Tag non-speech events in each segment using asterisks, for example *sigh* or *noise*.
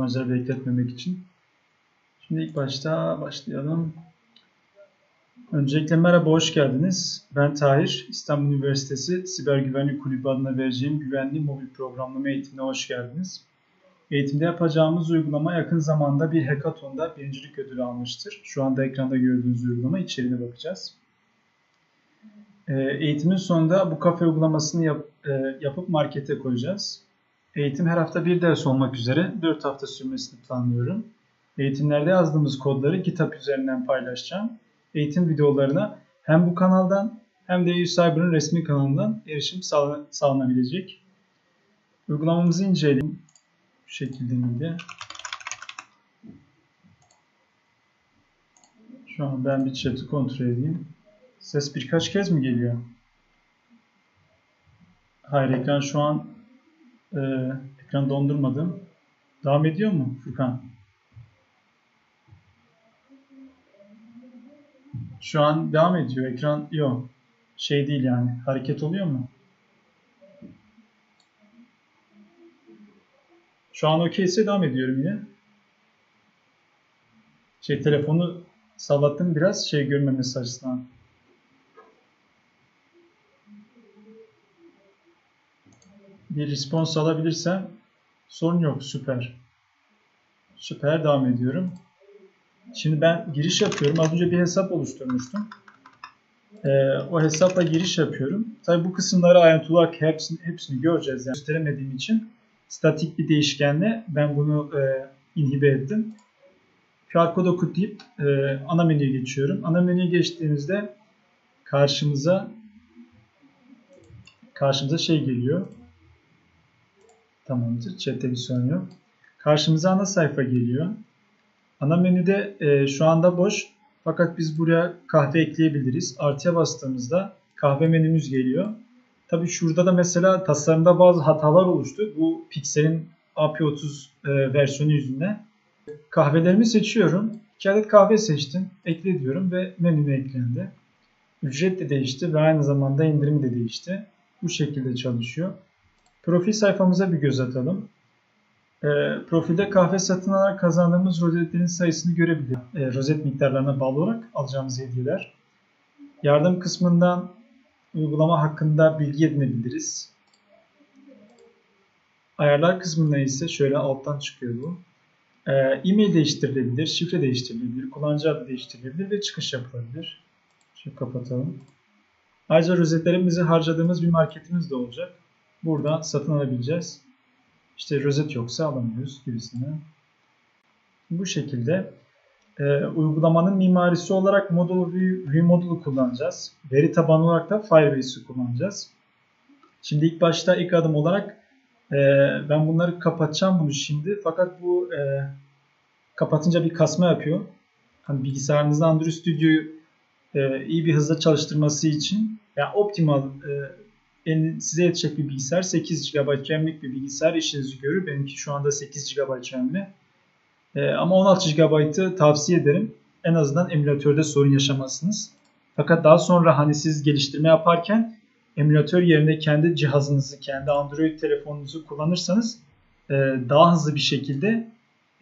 kullanıcıları bekletmemek için. Şimdi ilk başta başlayalım. Öncelikle merhaba, hoş geldiniz. Ben Tahir, İstanbul Üniversitesi Siber Güvenlik Kulübü adına vereceğim güvenli mobil programlama eğitimine hoş geldiniz. Eğitimde yapacağımız uygulama yakın zamanda bir hackathon'da birincilik ödülü almıştır. Şu anda ekranda gördüğünüz uygulama içeriğine bakacağız. Ee, eğitimin sonunda bu kafe uygulamasını yap, e, yapıp markete koyacağız. Eğitim her hafta bir ders olmak üzere 4 hafta sürmesini planlıyorum. Eğitimlerde yazdığımız kodları kitap üzerinden paylaşacağım. Eğitim videolarına hem bu kanaldan hem de Cyber'ın resmi kanalından erişim sağlanabilecek. Uygulamamızı inceleyelim. Bu şekilde miydi? Şu an ben bir chat'i kontrol edeyim. Ses birkaç kez mi geliyor? Hayır ekran şu an e, ekran dondurmadım. Devam ediyor mu Furkan? Şu an devam ediyor. Ekran yok. Şey değil yani. Hareket oluyor mu? Şu an okeyse devam ediyorum yine. Şey telefonu sallattım biraz şey görmemesi açısından. Bir respons alabilirsem sorun yok. Süper. Süper devam ediyorum. Şimdi ben giriş yapıyorum. Az önce bir hesap oluşturmuştum. Ee, o hesapla giriş yapıyorum. Tabi bu kısımları olarak hepsini, hepsini göreceğiz. Yani gösteremediğim için statik bir değişkenle ben bunu e, inhibe ettim. QR kodu okutlayıp e, ana menüye geçiyorum. Ana menüye geçtiğimizde karşımıza karşımıza şey geliyor. Tamamdır. Chat'te bir sorun yok. Karşımıza ana sayfa geliyor. Ana menüde e, şu anda boş. Fakat biz buraya kahve ekleyebiliriz. Artıya bastığımızda kahve menümüz geliyor. Tabi şurada da mesela tasarımda bazı hatalar oluştu. Bu Pixel'in AP30 e, versiyonu yüzünden. Kahvelerimi seçiyorum. 2 adet kahve seçtim. Ekle diyorum ve menüme eklendi. Ücret de değişti ve aynı zamanda indirimi de değişti. Bu şekilde çalışıyor. Profil sayfamıza bir göz atalım. E, profilde kahve satın alarak kazandığımız rozetlerin sayısını görebiliriz. E, rozet miktarlarına bağlı olarak alacağımız hediyeler. Yardım kısmından uygulama hakkında bilgi edinebiliriz. Ayarlar kısmında ise şöyle alttan çıkıyor bu. E, e-mail değiştirilebilir, şifre değiştirilebilir, kullanıcı adı değiştirilebilir ve çıkış yapılabilir. Şöyle kapatalım. Ayrıca rozetlerimizi harcadığımız bir marketimiz de olacak. Buradan satın alabileceğiz. İşte rozet yoksa alamıyoruz gibisinden. Bu şekilde e, uygulamanın mimarisi olarak Model View, View kullanacağız. Veri tabanı olarak da Firebase'i kullanacağız. Şimdi ilk başta ilk adım olarak e, ben bunları kapatacağım bunu şimdi. Fakat bu e, kapatınca bir kasma yapıyor. Hani bilgisayarınızda Android Studio'yu e, iyi bir hızla çalıştırması için yani optimal e, size yetecek bir bilgisayar 8 GB RAM'lik bir bilgisayar işinizi görür. Benimki şu anda 8 GB RAM'li. E, ama 16 GB'ı tavsiye ederim. En azından emülatörde sorun yaşamazsınız. Fakat daha sonra hani siz geliştirme yaparken emülatör yerine kendi cihazınızı, kendi Android telefonunuzu kullanırsanız e, daha hızlı bir şekilde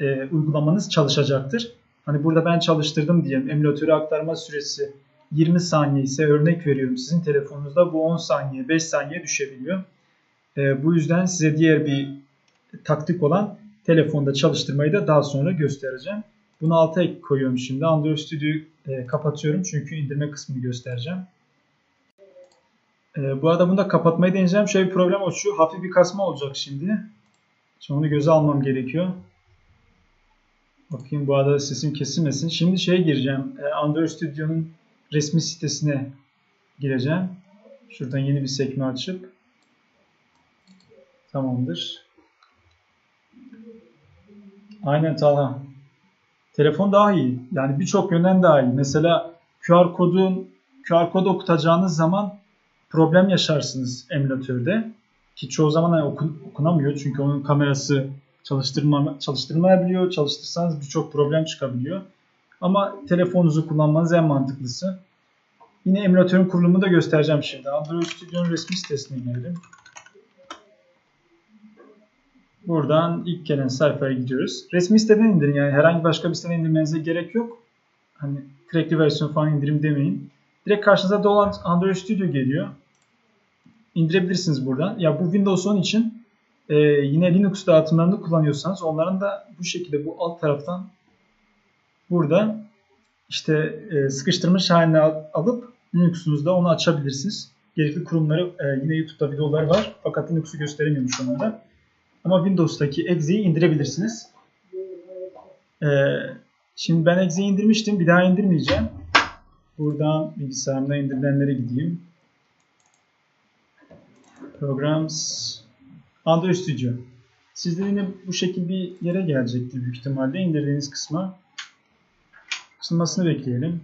e, uygulamanız çalışacaktır. Hani burada ben çalıştırdım diyelim. Emülatörü aktarma süresi 20 saniye ise örnek veriyorum sizin telefonunuzda bu 10 saniye 5 saniye düşebiliyor. E, bu yüzden size diğer bir taktik olan telefonda çalıştırmayı da daha sonra göstereceğim. Bunu alta koyuyorum şimdi. Android Studio'yu e, kapatıyorum çünkü indirme kısmını göstereceğim. E, bu arada bunu da kapatmayı deneyeceğim. Şöyle bir problem oluşuyor. Hafif bir kasma olacak şimdi. Şimdi onu göze almam gerekiyor. Bakayım bu arada sesim kesilmesin. Şimdi şeye gireceğim. E, Android Studio'nun resmi sitesine gireceğim. Şuradan yeni bir sekme açıp tamamdır. Aynen Talha. Telefon daha iyi. Yani birçok yönden daha iyi. Mesela QR kodun QR kodu okutacağınız zaman problem yaşarsınız emülatörde. Ki çoğu zaman hani okun, okunamıyor çünkü onun kamerası çalıştırma, çalıştırmayabiliyor. Çalıştırsanız birçok problem çıkabiliyor. Ama telefonunuzu kullanmanız en mantıklısı. Yine emülatörün kurulumunu da göstereceğim şimdi. Android Studio'nun resmi sitesine girelim. Buradan ilk gelen sayfaya gidiyoruz. Resmi siteden indirin yani herhangi başka bir siteden indirmenize gerek yok. Hani crackli versiyon falan indirim demeyin. Direkt karşınıza doğal Android Studio geliyor. İndirebilirsiniz buradan. Ya bu Windows 10 için e, yine Linux dağıtımlarını kullanıyorsanız onların da bu şekilde bu alt taraftan burada işte e, sıkıştırmış haline al- alıp Linux'unuzda onu açabilirsiniz. Gerekli kurumları e, yine YouTube'da videolar var. Fakat Linux'u gösteremiyormuş onlarda. Ama Windows'taki Exe'yi indirebilirsiniz. E, şimdi ben Exe'yi indirmiştim. Bir daha indirmeyeceğim. Buradan bilgisayarımda indirilenlere gideyim. Programs Android Studio. Sizde yine bu şekilde bir yere gelecektir büyük ihtimalle indirdiğiniz kısma. Açılmasını bekleyelim.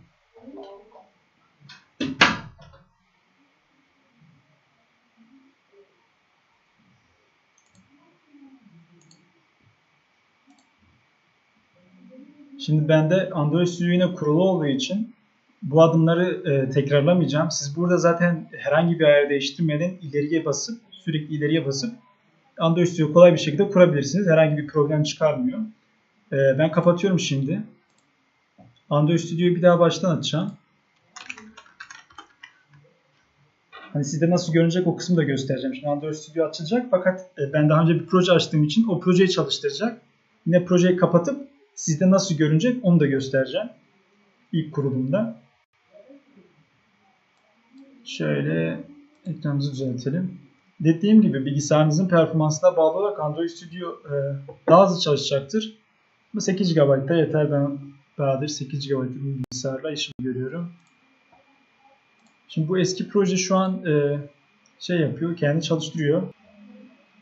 Şimdi bende Android Studio yine kurulu olduğu için bu adımları e, tekrarlamayacağım. Siz burada zaten herhangi bir ayar değiştirmeden ileriye basıp sürekli ileriye basıp Android Studio kolay bir şekilde kurabilirsiniz. Herhangi bir problem çıkarmıyor. E, ben kapatıyorum şimdi. Android Studio'yu bir daha baştan açacağım. Hani sizde nasıl görünecek o kısmı da göstereceğim. Şimdi Android Studio açılacak fakat e, ben daha önce bir proje açtığım için o projeyi çalıştıracak. Yine projeyi kapatıp sizde nasıl görünecek onu da göstereceğim. İlk kurulumda. Şöyle ekranımızı düzeltelim. Dediğim gibi bilgisayarınızın performansına bağlı olarak Android Studio e, daha hızlı çalışacaktır. Ama 8 GB da yeter. Ben Bahadır 8 GB bir bilgisayarla işimi görüyorum. Şimdi bu eski proje şu an e, şey yapıyor, kendi çalıştırıyor.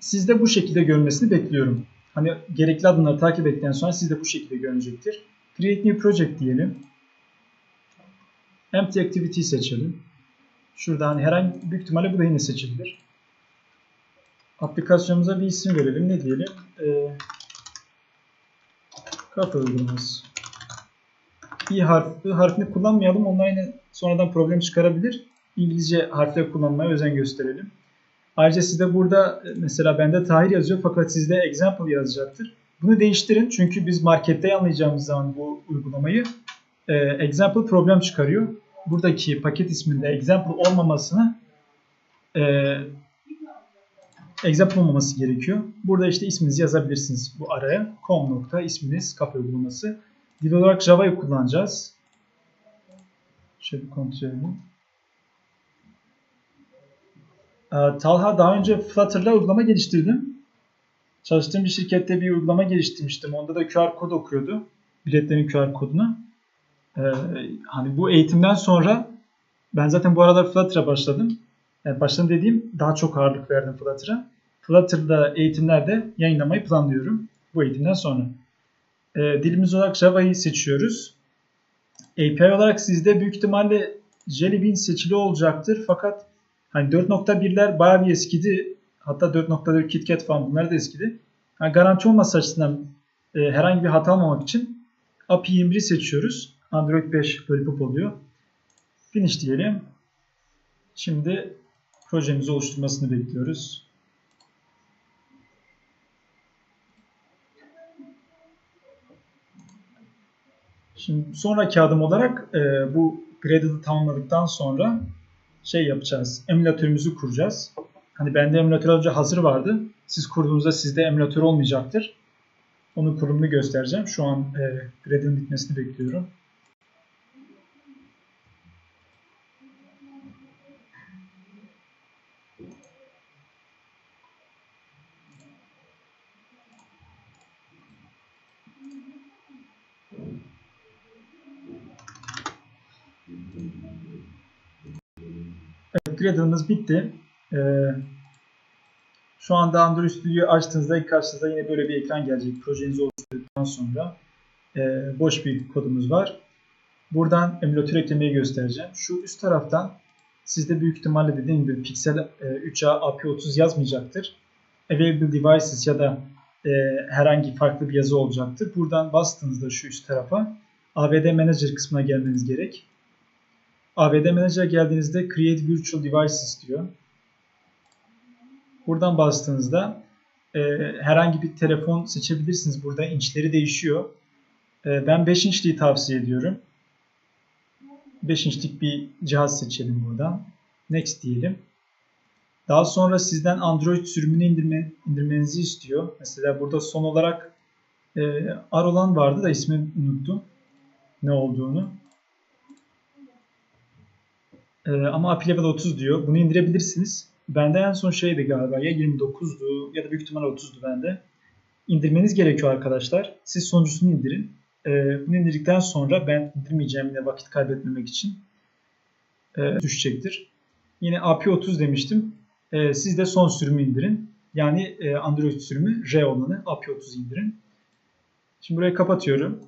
Sizde bu şekilde görünmesini bekliyorum. Hani gerekli adımları takip ettikten sonra sizde bu şekilde görünecektir. Create New Project diyelim. Empty Activity seçelim. Şurada hani herhangi büyük ihtimalle bu da yine seçilir. Aplikasyonumuza bir isim verelim. Ne diyelim? Ee, kafa uygulaması. İ harf, I harfini kullanmayalım. Onlar yine sonradan problem çıkarabilir. İngilizce harfleri kullanmaya özen gösterelim. Ayrıca sizde burada mesela bende Tahir yazıyor fakat sizde example yazacaktır. Bunu değiştirin çünkü biz markette anlayacağımız zaman bu uygulamayı e, example problem çıkarıyor. Buradaki paket isminde example olmamasını e, example olmaması gerekiyor. Burada işte isminizi yazabilirsiniz bu araya. com nokta isminiz kafe uygulaması. Dil olarak Java'yı kullanacağız. Şöyle bir kontrol edelim. Ee, Talha daha önce Flutter'la uygulama geliştirdim. Çalıştığım bir şirkette bir uygulama geliştirmiştim. Onda da QR kod okuyordu. Biletlerin QR kodunu. Ee, hani bu eğitimden sonra ben zaten bu aralar Flutter'a başladım. Yani başladım dediğim daha çok ağırlık verdim Flutter'a. Flutter'da eğitimlerde yayınlamayı planlıyorum bu eğitimden sonra. Ee, dilimiz olarak Java'yı seçiyoruz. API olarak sizde büyük ihtimalle Jelly Bean seçili olacaktır. Fakat hani 4.1'ler bayağı bir eskidi. Hatta 4.4 KitKat falan bunlar da eskidi. Yani garanti olması açısından e, herhangi bir hata almamak için API 21'i seçiyoruz. Android 5 Lollipop oluyor. Finish diyelim. Şimdi projemizi oluşturmasını bekliyoruz. Şimdi sonraki adım olarak e, bu Gradle'ı tamamladıktan sonra şey yapacağız. Emülatörümüzü kuracağız. Hani bende emülatör önce hazır vardı. Siz kurduğunuzda sizde emülatör olmayacaktır. Onun kurulumunu göstereceğim. Şu an e, Gradle'ın bitmesini bekliyorum. Evet, Gradle'ımız bitti. Ee, şu anda Android Studio açtığınızda ilk karşınıza yine böyle bir ekran gelecek. Projenizi oluşturduktan sonra e, boş bir kodumuz var. Buradan emülatör eklemeyi göstereceğim. Şu üst taraftan sizde büyük ihtimalle dediğim gibi Pixel e, 3a API30 yazmayacaktır. Available Devices ya da e, herhangi farklı bir yazı olacaktır. Buradan bastığınızda şu üst tarafa AVD Manager kısmına gelmeniz gerek. AVD Manager'a geldiğinizde Create Virtual Devices diyor. Buradan bastığınızda e, herhangi bir telefon seçebilirsiniz. Burada inçleri değişiyor. E, ben 5 inçliği tavsiye ediyorum. 5 inçlik bir cihaz seçelim buradan. Next diyelim. Daha sonra sizden Android sürümünü indirme, indirmenizi istiyor. Mesela burada son olarak e, Arolan vardı da ismini unuttum. Ne olduğunu. E, ama API Level 30 diyor. Bunu indirebilirsiniz. Bende en son şeydi galiba ya 29'du ya da büyük ihtimalle 30'du bende. İndirmeniz gerekiyor arkadaşlar. Siz sonuncusunu indirin. E, bunu indirdikten sonra ben indirmeyeceğim yine vakit kaybetmemek için e, düşecektir. Yine API 30 demiştim. E, siz de son sürümü indirin. Yani e, Android sürümü R olanı API 30 indirin. Şimdi burayı kapatıyorum.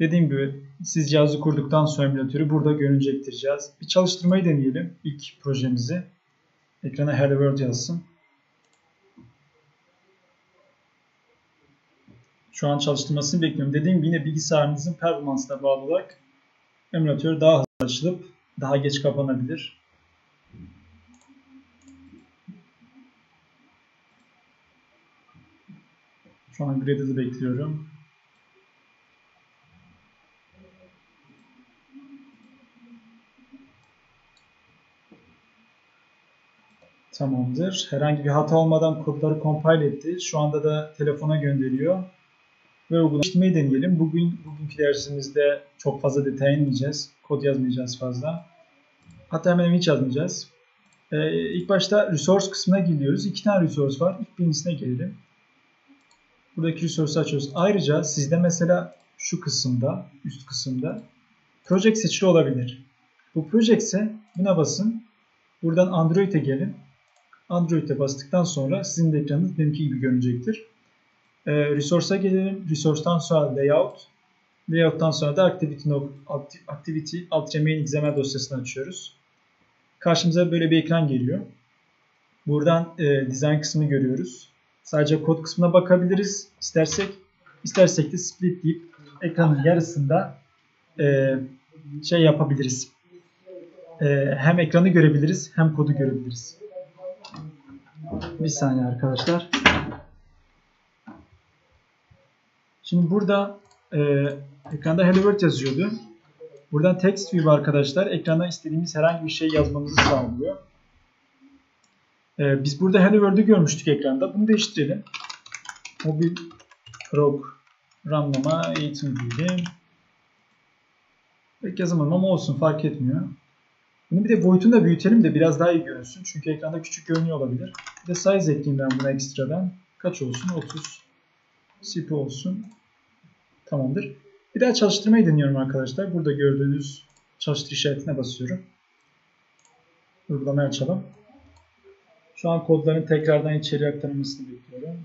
Dediğim gibi siz cihazı kurduktan sonra emülatörü burada görünecektir cihaz. Bir çalıştırmayı deneyelim ilk projemizi. Ekrana Hello World yazsın. Şu an çalıştırmasını bekliyorum. Dediğim gibi yine bilgisayarınızın performansına bağlı olarak emülatör daha hızlı açılıp daha geç kapanabilir. Şu an Gradle'ı bekliyorum. Tamamdır. Herhangi bir hata olmadan kodları compile etti. Şu anda da telefona gönderiyor. Ve uygulamayı deneyelim. Bugün bugünkü dersimizde çok fazla detay inmeyeceğiz. Kod yazmayacağız fazla. Hatta hemen hiç yazmayacağız. Ee, ilk başta resource kısmına giriyoruz. İki tane resource var. İlk birincisine gelelim. Buradaki resource'u açıyoruz. Ayrıca sizde mesela şu kısımda, üst kısımda project seçili olabilir. Bu project ise buna basın. Buradan Android'e gelin. Android'e bastıktan sonra sizin de ekranınız benimki gibi görünecektir. Ee, Resource'a gelelim. Resource'tan sonra Layout. Layout'tan sonra da Activity, Alt Main XML dosyasını açıyoruz. Karşımıza böyle bir ekran geliyor. Buradan e, Design kısmını görüyoruz. Sadece kod kısmına bakabiliriz istersek. İstersek de split deyip ekranın yarısında e, şey yapabiliriz. E, hem ekranı görebiliriz hem kodu görebiliriz. Bir saniye arkadaşlar. Şimdi burada e, ekranda Hello World yazıyordu. Buradan Text View arkadaşlar ekrana istediğimiz herhangi bir şey yazmamızı sağlıyor. E, biz burada Hello World'ü görmüştük ekranda. Bunu değiştirelim. Mobil programlama eğitim diyelim. Pek yazamadım ama olsun fark etmiyor. Bunu bir de boyutunu da büyütelim de biraz daha iyi görünsün. Çünkü ekranda küçük görünüyor olabilir. Bir de size ekleyeyim ben buna ekstradan. Kaç olsun? 30 CP olsun. Tamamdır. Bir daha çalıştırmayı deniyorum arkadaşlar. Burada gördüğünüz çalıştır işaretine basıyorum. Uygulamayı açalım. Şu an kodların tekrardan içeri aktarılmasını bekliyorum.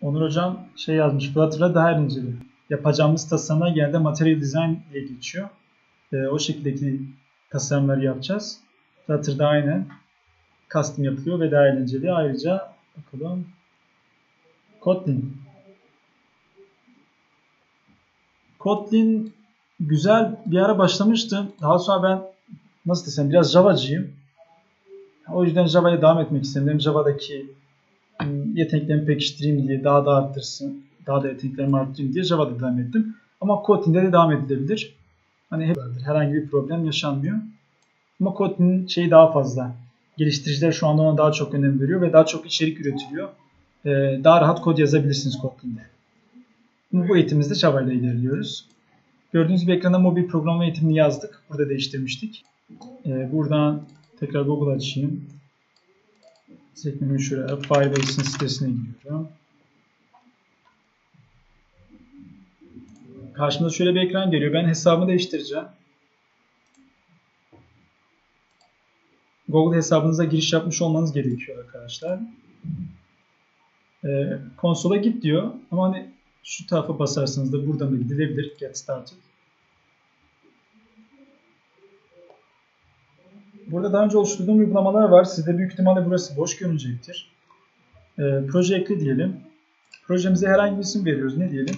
Onur Hocam şey yazmış. Flutter'la daha eğlenceli. Yapacağımız tasarımlar genelde Material Design diye geçiyor. Ee, o şekildeki tasarımları yapacağız. Flutter'da aynı. Custom yapılıyor ve daha eğlenceli. Ayrıca bakalım. Kotlin. Kotlin güzel bir ara başlamıştım. Daha sonra ben nasıl desem biraz Java'cıyım. O yüzden Java'ya devam etmek istedim. Java'daki yeteneklerimi pekiştireyim diye daha da arttırsın. Daha da yeteneklerimi arttırayım diye Java'da devam ettim. Ama Kotlin'de de devam edilebilir. Hani hep herhangi bir problem yaşanmıyor. Ama Kotlin'in şeyi daha fazla. Geliştiriciler şu anda ona daha çok önem veriyor ve daha çok içerik üretiliyor. Ee, daha rahat kod yazabilirsiniz Kotlin'de. Bu eğitimimizde Java ile ilerliyoruz. Gördüğünüz gibi ekrana mobil programlama eğitimini yazdık. Burada değiştirmiştik. Ee, buradan tekrar Google açayım. Sekmemi şuraya Firebase'in sitesine giriyorum. Karşımıza şöyle bir ekran geliyor. Ben hesabımı değiştireceğim. Google hesabınıza giriş yapmış olmanız gerekiyor arkadaşlar. Ee, konsola git diyor. Ama hani şu tarafa basarsanız da buradan da gidilebilir. Get started. Burada daha önce oluşturduğum uygulamalar var. Sizde büyük ihtimalle burası boş görünecektir. Ee, proje ekle diyelim. Projemize herhangi bir isim veriyoruz. Ne diyelim?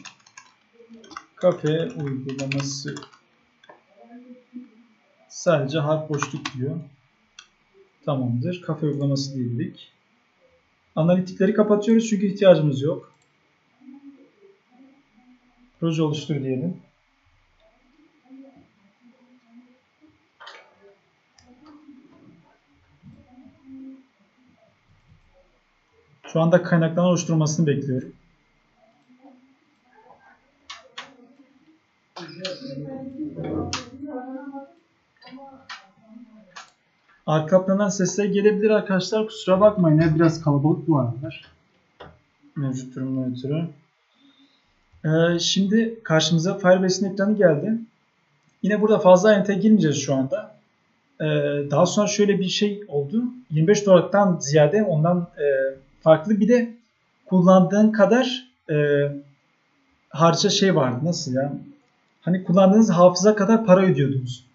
Kafe uygulaması. Sadece harf boşluk diyor. Tamamdır. Kafe uygulaması dedik. Analitikleri kapatıyoruz çünkü ihtiyacımız yok. Proje oluştur diyelim. Şu anda kaynakların oluşturulmasını bekliyorum. Arka plandan sesler gelebilir arkadaşlar. Kusura bakmayın. Ya, biraz kalabalık bu aralar. Mevcut durumdan ötürü. Ee, şimdi karşımıza Firebase'in ekranı geldi. Yine burada fazla ayrıntıya girmeyeceğiz şu anda. Ee, daha sonra şöyle bir şey oldu. 25 dolardan ziyade ondan e, farklı bir de kullandığın kadar e, harca şey vardı. Nasıl ya? Hani kullandığınız hafıza kadar para ödüyordunuz.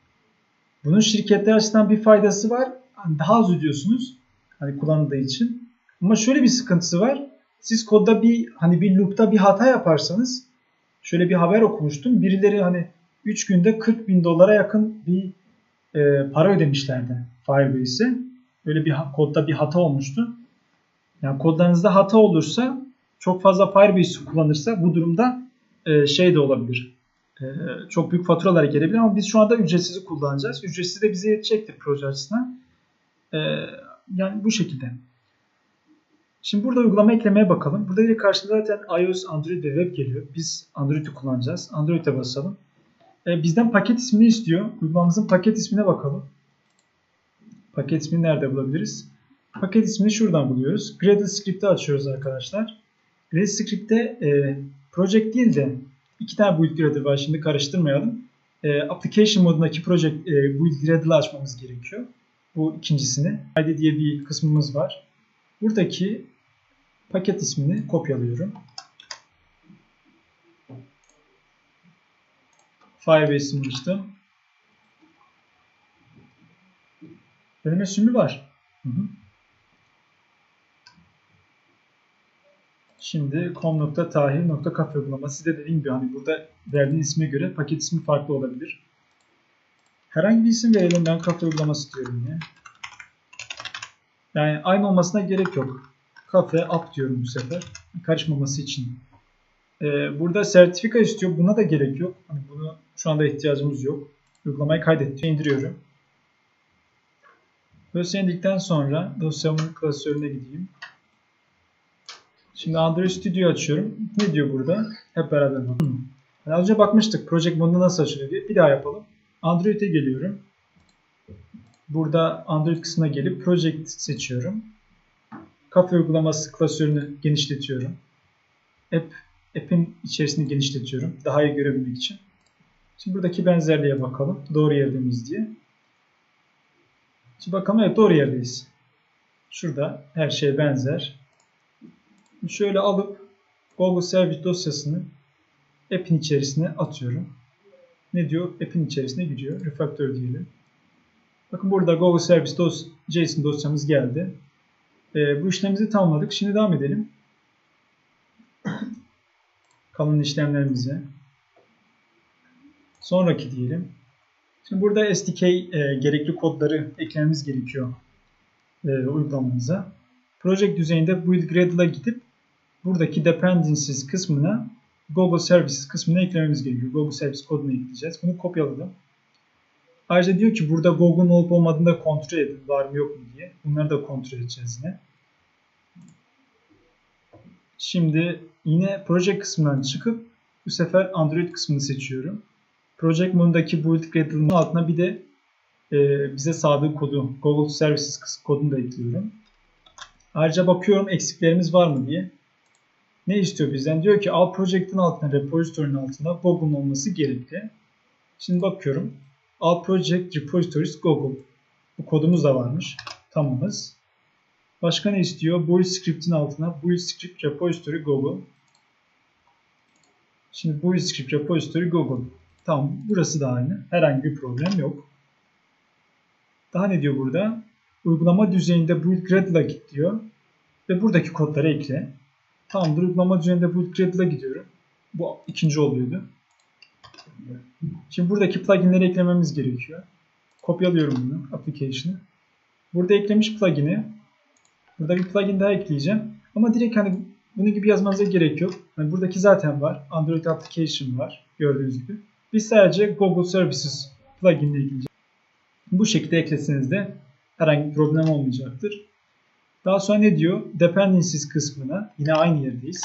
Bunun şirketler açısından bir faydası var. Hani daha az ödüyorsunuz. Hani kullanıldığı için. Ama şöyle bir sıkıntısı var. Siz kodda bir hani bir loop'ta bir hata yaparsanız şöyle bir haber okumuştum. Birileri hani 3 günde 40 bin dolara yakın bir e, para ödemişlerdi Firebase'e. Böyle bir kodda bir hata olmuştu. Yani kodlarınızda hata olursa çok fazla Firebase kullanırsa bu durumda e, şey de olabilir. E, çok büyük faturalar gelebilir ama biz şu anda ücretsiz kullanacağız. Ücretsiz de bize yetecektir proje açısından. E, yani bu şekilde. Şimdi burada uygulama eklemeye bakalım. Burada direkt karşımıza zaten iOS, Android ve web geliyor. Biz Android'i kullanacağız. Android'e basalım. E, bizden paket ismini istiyor. Uygulamamızın paket ismine bakalım. Paket ismini nerede bulabiliriz? Paket ismini şuradan buluyoruz. Gradle script'i açıyoruz arkadaşlar. Gradle script'te e, project değil de iki tane build Gradle var. Şimdi karıştırmayalım. E, application modundaki project e, build Gradle'ı açmamız gerekiyor. Bu ikincisini. ID diye bir kısmımız var. Buradaki paket ismini kopyalıyorum. Firebase'imi açtım. Deneme sümü var. Hı hı. Şimdi com.tahir.cafe uygulaması de dediğim gibi hani burada verdiğin isme göre paket ismi farklı olabilir. Herhangi bir isim verelim. Ben kafe uygulaması diyorum yine. Yani aynı olmasına gerek yok. Kafe app diyorum bu sefer. Karışmaması için. Ee, burada sertifika istiyor. Buna da gerek yok. Hani bunu şu anda ihtiyacımız yok. Uygulamayı kaydetti. indiriyorum. Dosya indikten sonra dosyamın klasörüne gideyim. Şimdi Android Studio açıyorum. Ne diyor burada? Hep beraber bakalım. Yani az önce bakmıştık Project modunda nasıl açılıyor diye. Bir daha yapalım. Android'e geliyorum. Burada Android kısmına gelip Project seçiyorum. Kafe uygulaması klasörünü genişletiyorum. App, app'in içerisini genişletiyorum. Daha iyi görebilmek için. Şimdi buradaki benzerliğe bakalım. Doğru yerde miyiz diye. Şimdi bakalım evet doğru yerdeyiz. Şurada her şey benzer. Şöyle alıp Google Service dosyasını app'in içerisine atıyorum. Ne diyor? App'in içerisine gidiyor. Refactor diyelim. Bakın burada Google Service dos JSON dosyamız geldi. Ee, bu işlemimizi tamamladık. Şimdi devam edelim. *coughs* Kalan işlemlerimize. Sonraki diyelim. Şimdi burada SDK e, gerekli kodları eklememiz gerekiyor e, uygulamamıza. Project düzeyinde build Gradle'a gidip buradaki dependencies kısmına Google Services kısmına eklememiz gerekiyor. Google Service kodunu ekleyeceğiz. Bunu kopyaladım. Ayrıca diyor ki burada Google'un olup olmadığını da kontrol edin. Var mı yok mu diye. Bunları da kontrol edeceğiz yine. Şimdi yine proje kısmından çıkıp bu sefer Android kısmını seçiyorum. Project modundaki build Gradle'ın altına bir de e, bize sağladığı kodu Google Services kodunu da ekliyorum. Ayrıca bakıyorum eksiklerimiz var mı diye. Ne istiyor bizden? Diyor ki All Project'in altına, repository'nin altında Google'un olması gerekli. Şimdi bakıyorum. All Project Repositories Google. Bu kodumuz da varmış. Tamamız. Başka ne istiyor? Build Script'in altına Build Script Repository Google. Şimdi Build Script Repository Google. Tamam. Burası da aynı. Herhangi bir problem yok. Daha ne diyor burada? Uygulama düzeyinde Build Gradle'a git diyor. Ve buradaki kodları ekle. Tamamdır. Uygulama düzeyinde Build Gradle'a gidiyorum. Bu ikinci oluyordu. Şimdi buradaki pluginleri eklememiz gerekiyor. Kopyalıyorum bunu, application'ı. Burada eklemiş plugin'i. Burada bir plugin daha ekleyeceğim. Ama direkt hani bunun gibi yazmanıza gerek yok. Hani buradaki zaten var. Android Application var. Gördüğünüz gibi. Biz sadece Google Services plugin'ini ekleyeceğiz. Bu şekilde ekleseniz de herhangi bir problem olmayacaktır. Daha sonra ne diyor? Dependencies kısmına yine aynı yerdeyiz.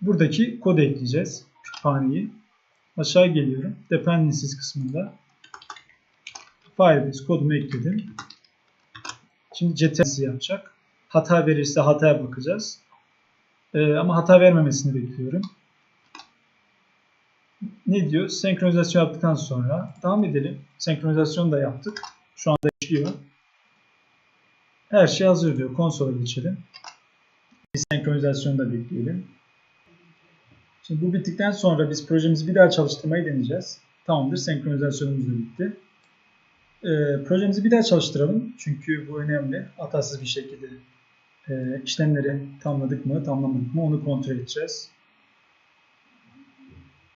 Buradaki kodu ekleyeceğiz. Kütüphaneyi. Aşağı geliyorum. Dependencies kısmında Firebase kodumu ekledim. Şimdi CTRL yapacak. Hata verirse hataya bakacağız. Ee, ama hata vermemesini bekliyorum. Ne diyor? Senkronizasyon yaptıktan sonra devam edelim. Senkronizasyon da yaptık. Şu anda işliyor. Her şey hazır diyor. Konsola geçelim. Bir senkronizasyonu da bekleyelim. Şimdi bu bittikten sonra biz projemizi bir daha çalıştırmayı deneyeceğiz. Tamamdır. Senkronizasyonumuz da bitti. Ee, projemizi bir daha çalıştıralım. Çünkü bu önemli. Hatasız bir şekilde e, işlemleri tamamladık mı, tamamlamadık mı onu kontrol edeceğiz.